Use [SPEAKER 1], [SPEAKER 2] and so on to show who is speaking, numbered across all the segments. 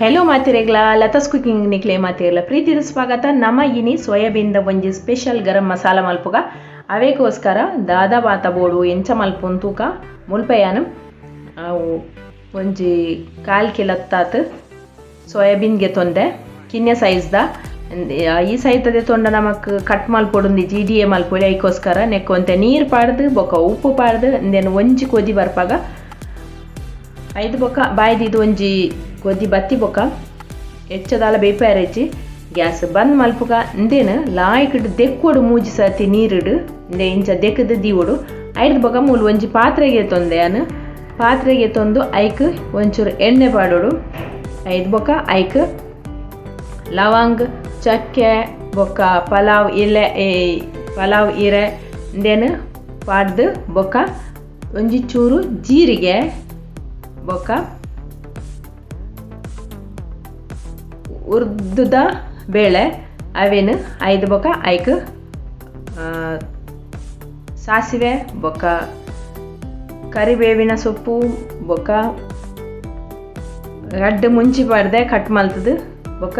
[SPEAKER 1] Hello ಮಾತಿರೆಗ್ಲ. Latha's cooking ನಿಕ್ಲೆ ಮಾತಿರಲ್ಲ ಪ್ರೀತಿದ ಸ್ವಾಗತ. ನಮ್ಮ ಇನಿ ಸೋಯಾಬೀನ್ದ ಒಂಜಿ ಸ್ಪೆಷಲ್ ಗರಂ ಮಸಾಲ ಮಲ್ಪುಗ. ಅವೇಗೋಸ್ಕರ ದಾದ ಬಾತ ಬೋಡು, ಎಂಚ ಮಲ್ಪುನ್ ತೂಕ ಮುಲ್ಪಯಾನು. ಅವು ಒಂಜಿ ಕಾಲ್ ಕಿಲತ್ತಾತ್ ಸೋಯಾಬೀನ್ಗೆ ತೊಂದೆ ಸೈಜ್ ಸೈಜ್ದ. ಈ ಸೈತದೆ ತೊಂಡ ನಮಕ್ ಕಟ್ ಮಲ್ಪೊಡುಂದು ಜಿ ಡಿ ಎ ಮಲ್ಪೊಡಿ ಐಕೋಸ್ಕರ ನೆಕ್ಕೊಂತೆ ನೀರು ಪಾಡ್ದು ಬೊಕ್ಕ ಉಪ್ಪು ಪಾಡ್ದು ಒಂಜಿ ಕೊದಿ ಬರ್ಪಾಗ. ಐದು ಬೊಕ್ಕ ಬಾಯ್ದಿದು ಒಂಜಿ ಕೊದ್ದಿ ಬತ್ತಿ ಬೊಕ ಹೆಚ್ಚದಾಲ ಬೇಪಾರೆಚ್ಚಿ ಗ್ಯಾಸ್ ಬಂದ್ ಮಲ್ಪುಗ ಇಂದೇನು ಲಾಯ್ಕಿಡು ದೆಕ್ಕೊಡು ಮೂಜಿ ಸತಿ ನೀರಿಡು ಇಂದೆ ಇಂಚ ದೆಕ್ಕದ ದೀವುಡು ಐಡ್ ಬೊಕ ಮೂಲು ಒಂಜಿ ಪಾತ್ರೆಗೆ ತೊಂದೆ ಅನು ಪಾತ್ರೆಗೆ ತೊಂದು ಐಕ್ ಒಂಚೂರು ಎಣ್ಣೆ ಪಾಡೋಡು ಐದು ಬೊಕ್ಕ ಐಕ್ ಲವಂಗ್ ಚಕ್ಕೆ ಬೊಕ್ಕ ಪಲಾವ್ ಏ ಪಲಾವ್ ಇರೆ ಇಂದೇನು ಪಾಡ್ದು ಬೊಕ್ಕ ಒಂಜಿ ಚೂರು ಜೀರಿಗೆ ಬೊಕ್ಕ ಉರ್ದುದ ಬೇಳೆ, ಅವೇನು? ಐದು ಬೊಕ ಐಕ್ ಸಾಸಿವೆ ಬೊಕ್ಕ ಕರಿಬೇವಿನ ಸೊಪ್ಪು ಬೊಕ್ಕ ರಡ್ಡು ಮುಂಚಿ ಬರ್ದೆ ಕಟ್ ಮಲ್ತದು. ಬೊಕ್ಕ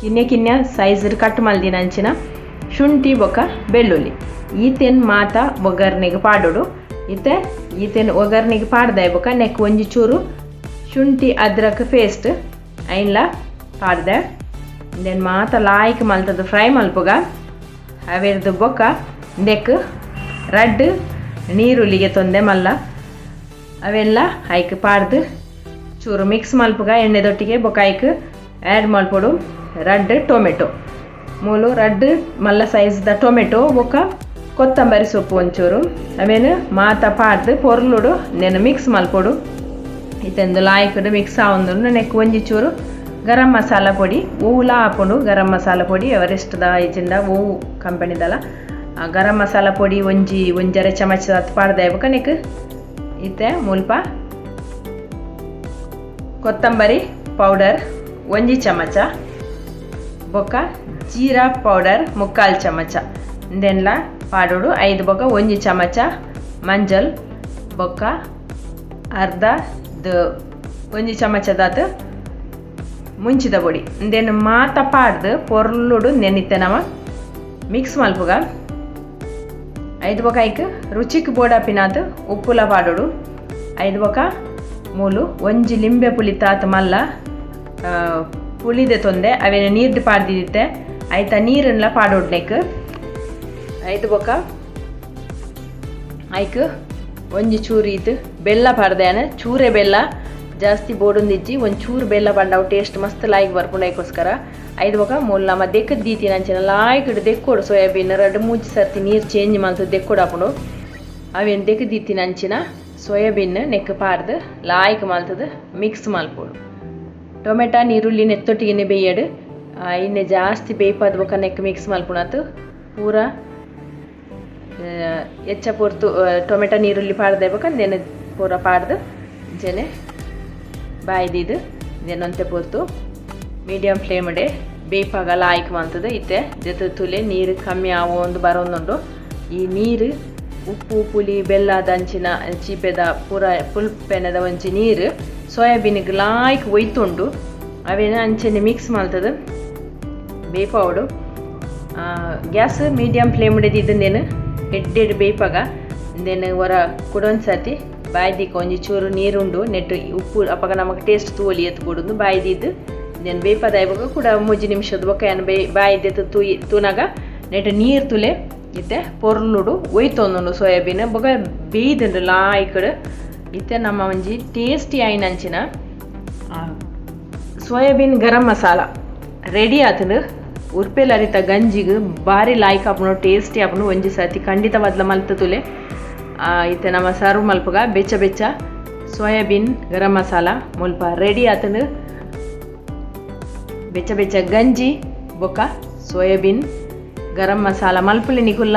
[SPEAKER 1] ಕಿನ್ನೆ ಕಿನ್ನೆ ಸೈಜ್ ಕಟ್ ಮಲ್ದಿನ ಅಂಚಿನ ಶುಂಠಿ ಬೊಕ್ಕ ಬೆಳ್ಳುಳ್ಳಿ. ಈತೆನ್ ಮಾತ ಒಗ್ಗರ್ನಿಗೆ ಪಾಡೋಡು. ಇತ್ತೆ ಈತೆನ್ ಒಗ್ಗರ್ನಿಗೆ ಪಾಡ್ದೆ ಬೊಕ್ಕ ನೆಕ್ ಒಂಜಿ ಚೂರು ಶುಂಠಿ, ಅದ್ರಕ್ ಪೇಸ್ಟ್ ಐನ್ಲ ಪಾಡ್ದೆ ದೆನ್ ಮಾತ ಲಾಯ್ಕ್ ಮಲ್ತದ ಫ್ರೈ ಮಲ್ಪುಗ. ಅವೆರ್ದು ಬೊಕ್ಕ ನೆಕ್ ರಡ್ ನೀರುಳ್ಳಿಗೆ ತೊಂದೆ ಮಲ್ಲ. ಅವೆಲ್ಲ ಐಕ್ ಪಾಡ್ದು ಚೂರು ಮಿಕ್ಸ್ ಮಲ್ಪುಗ, ಎಣ್ಣೆದೊಟ್ಟಿಗೆ ಬೊಕ ಐಕ್ ಆ್ಯಡ್ ಮಲ್ಪೊಡು. ರಡ್ ಟೊಮೆಟೊ. ಮೂಲು ರಡ್ ಮಲ್ಲ ಸೈಜ್ದ ಟೊಮೆಟೊ, ಬೊಕ್ಕ ಕೊತ್ತಂಬರಿ ಸೊಪ್ಪು ಒಂಚೂರು. ಅವೇನು ಮಾತ ಪಾಡ್ದು ಪೊರ್ಲುಡು ನೆನ ಮಿಕ್ಸ್ ಮಲ್ಪೊಡು. ಇತ್ತೆಂದು ಲಾಯ್ಕಡು ಮಿಕ್ಸ್ ಆವೊಂದು ನೆಕ್ ಒಂಜಿ ಚೂರು ಗರಂ ಮಸಾಲ ಪೊಡಿ ಹೂವುಲ ಹಾಕೊಂಡು ಗರಂ ಮಸಾಲ ಪೊಡಿ ಎವರೆಸ್ಟ್ದ ಇಜಿಂದ ಹೂವು ಕಂಪನಿದಲ್ಲ ಗರಂ ಮಸಾಲ ಪೊಡಿ ಒಂಜಿ, ಒಂಜರೆ ಚಮಚ ಪಾಡ್ದೆ ಬೊಕ ನೆಕ್ ಇತ್ತೆ, ಮುಲ್ಪ? ಕೊತ್ತಂಬರಿ ಪೌಡರ್ ಒಂಜಿ ಚಮಚ. ಬೊಕ್ಕ ಜೀರಾ ಪೌಡರ್ ಮುಕ್ಕಾಲು ಚಮಚ. ಇಂದೆನ್ಲ ಪಾಡೋಡು ಐದು ಬೊಕ್ಕ ಒಂಜಿ ಚಮಚ. ಮಂಜಲ್, ಬೊಕ್ಕ ಅರ್ಧ ದ, ಒಂಜಿ ಚಮಚದಾತ್ ಮುಂಚಿದ ಬೋಡಿ ದೆನ್ ಮಾತ ಪಾಡ್ದು ಪೊರ್ಲುಡು ನೆನಿತ್ತೆ ನಮ ಮಿಕ್ಸ್ ಮಲ್ಪುಗ. ಐದು ಬೊಕ ಐಕ್ ರುಚಿಕ್ ಬೋಡಾಪಿನಾತ್ ಉಪ್ಪುಲ ಪಾಡೋಡು. ಐದು ಬೊಕ ಮೂಲು ಒಂಜಿ ಲಿಂಬೆ ಪುಳಿತಾತ್ ಮಲ್ಲ ಪುಲಿದೆ ತೊಂದೆ. ಅವೇನ ನೀರ್ದು ಪಾಡ್ದಿದ್ದೆ ಐತ ನೀರನ್ನೆಲ್ಲ ಪಾಡೋಡ್ ನೆಕ್ ಐದು ಬೊಕ ಐಕ್ ಒಂಜಿ ಚೂರು ಇದು ಬೆಲ್ಲ ಪಾಡ್ದೇನ ಚೂರೆ ಬೆಲ್ಲ. ಜಾಸ್ತಿ ಬೋಡೊಂದಿಜ್ಜಿ ಒಂದು ಚೂರು ಬೆಲ್ಲ ಬಂಡವು ಟೇಸ್ಟ್ ಮಸ್ತ್ ಲಾಯ್ಕ್ ಬರ್ಕೊಂಡೋಸ್ಕರ ಐದು ಬೊಕ ಮೂಲ ನಮ್ಮ ದೆಕ್ಕದ ದೀತಿ ಅಂಚಿನ ಲಾಯ್ಕ್ ದೆಕ್ಕೋಡು ಸೋಯಾಬೀನ್ ಎರಡು ಮೂಜಿ ಸರ್ತಿ ನೀರು ಚೇಂಜ್ ಮಾಡ್ತು ದೆಕ್ಕೋಡು ಹಾಕೊಂಡು ಅವೇನು ದೆಕ್ಕ ದೀತಿ ನಂಚಿನ ಸೋಯಾಬೀನ್ ನೆಕ್ ಪಾರ್ದು ಲಾಯ್ಕ್ ಮಾಲ್ತದ ಮಿಕ್ಸ್ ಮಲ್ಪೋಡು ಟೊಮೆಟೊ, ನೀರುಳ್ಳಿ, ನೆತ್ತೊಟ್ಟಿಗೆ ಬೇಯಡು. ಇನ್ನೇ ಜಾಸ್ತಿ ಬೇಯ್ಪಾದ ಬೊಕ ನೆಕ್ ಮಿಕ್ಸ್ ಮಲ್ಪುಣಾತು ಪೂರ ಎಚ್ಚ ಪೊರ್ತು ಟೊಮೆಟೊ, ನೀರುಳ್ಳಿ ಪಾಡ್ದೆ ಬೇಕಂದೇನೆ ಪೂರ ಪಾಡ್ದು, ಜನೆ. ಬಾಯ್ದಿದ್ದು ನೆನೊಂತೆ ಪೊರ್ತು ಮೀಡಿಯಮ್ ಫ್ಲೇಮ್ಡೆ ಡೆ ಲಾಯ್ಕ್ ಮಾಡ್ತದೆ. ಇತ್ತೆ ಜೊತೆ ತುಲೆ ನೀರು ಕಮ್ಮಿ ಆಗೋ ಒಂದು ಬರೋಂದುಂಡು ಈ ನೀರು ಉಪ್ಪು ಪುಲಿ ಬೆಲ್ಲ ದಂಚಿನ ಚೀಪೆದ ಪೂರ ಪುಲ್ಪೆನದ ಒಂಚಿ ನೀರು ಸೋಯಾಬೀನಿಗೆ ಲಾಯ್ಕ್ ಒಯ್ತುಂಡು. ಅವೇನ ಅಂಚನೆ ಮಿಕ್ಸ್ ಮಾಡ್ತದೆ. ಆ, ಗ್ಯಾಸ್ ಮೀಡಿಯಮ್ ಫ್ಲೇಮ್ ಹಿಡಿದಿದ್ದೇನು ಎಡ್ಡೆಡ್ ಬೇಯ್ಪಾಗ ದೆನ್ ಹೊರ ಕೊಡೊಂದು ಸರ್ತಿ. ಬಾಯ್ದಿಕ್ಕೆ ಒಂಜಿ ಚೂರು ನೀರುಂಡು, ನೆಟ್ಟು ಉಪ್ಪು ಅಪ್ಪಗ ನಮಗೆ ಟೇಸ್ಟ್ ತೂಲಿ ಎತ್ತು ಕೊಡೋದು. ಬಾಯ್ದಿದ್ದು ಬೇ ಬೇಯ್ಪದ ಇವಾಗ ಕೂಡ ಮೂಜಿ ನಿಮಿಷದ ಬೊಕ್ಕ ಏನು ಬೇ ಬಾಯ್ದೆತ್ತು ತೂಯಿ ತೂನಾಗ ನೆಟ್ಟು ನೀರು ತುಲೆ, ಇತ್ತೆ ಪೊರ್ಲುಡು, ಒಯ್ತೊಂದುಂಡು ಸೋಯಾಬೀನ್. ಬೊಕ ಬೇಯ್ದುಂಡು ಲಾಯ್ಕಡು ಇತ್ತೆ ನಮ್ಮ ಒಂಜಿ ಟೇಸ್ಟಿ ಆಯ್ನಂಚಿನ ಸೋಯಾಬೀನ್ ಗರಂ ಮಸಾಲ ರೆಡಿ ಆತಂದು ಉರ್ಪೆಲ್ ಅರಿತ ಗಂಜಿಗೆ ಭಾರಿ ಲಾಯ್ಕ್ ಆಪುನು ಟೇಸ್ಟಿ ಆಪುನು ಒಂಜಿ ಸರ್ತಿ ಖಂಡಿತ ಬದ್ಲ ಮಲ್ತ ತುಲೆ. ಇತ್ತೆ ನಮ್ಮ ಸರ್ವ್ ಮಲ್ಪಗ, ಬೆಚ್ಚ ಬೆಚ್ಚ, ಸೋಯಾಬೀನ್, ಗರಂ ಮಸಾಲ ಮುಲ್ಪ. ರೆಡಿ ಆತಂದು ಬೆಚ್ಚ ಬೆಚ್ಚ ಗಂಜಿ, ಬೊಕ್ಕ, ಸೋಯಾಬೀನ್, ಗರಂ ಮಸಾಲ ಮಲ್ಪುಲೆ ನಿಕುಲ್ಲ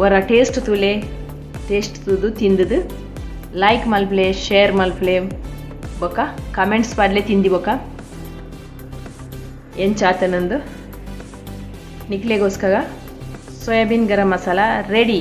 [SPEAKER 1] ವರ ಟೇಸ್ಟ್ ತುಲೆ ಟೇಸ್ಟ್ ತುದು ತಿಂದದು. ಲೈಕ್ ಮಲ್ಪಲೆ ಶೇರ್ ಮಲ್ಪಲೆ, ಬೊಕ್ಕ. ಕಮೆಂಟ್ಸ್ ಪಾಡ್ಲೆ ತಿಂದಿ ಬೊಕ್ಕ. ಎಂಚಾತನಂದು ನಿಕ್ಲೆಗೋಸ್ಕರ ಸೋಯಾಬೀನ್ ಗರಂ ಮಸಾಲ ರೆಡಿ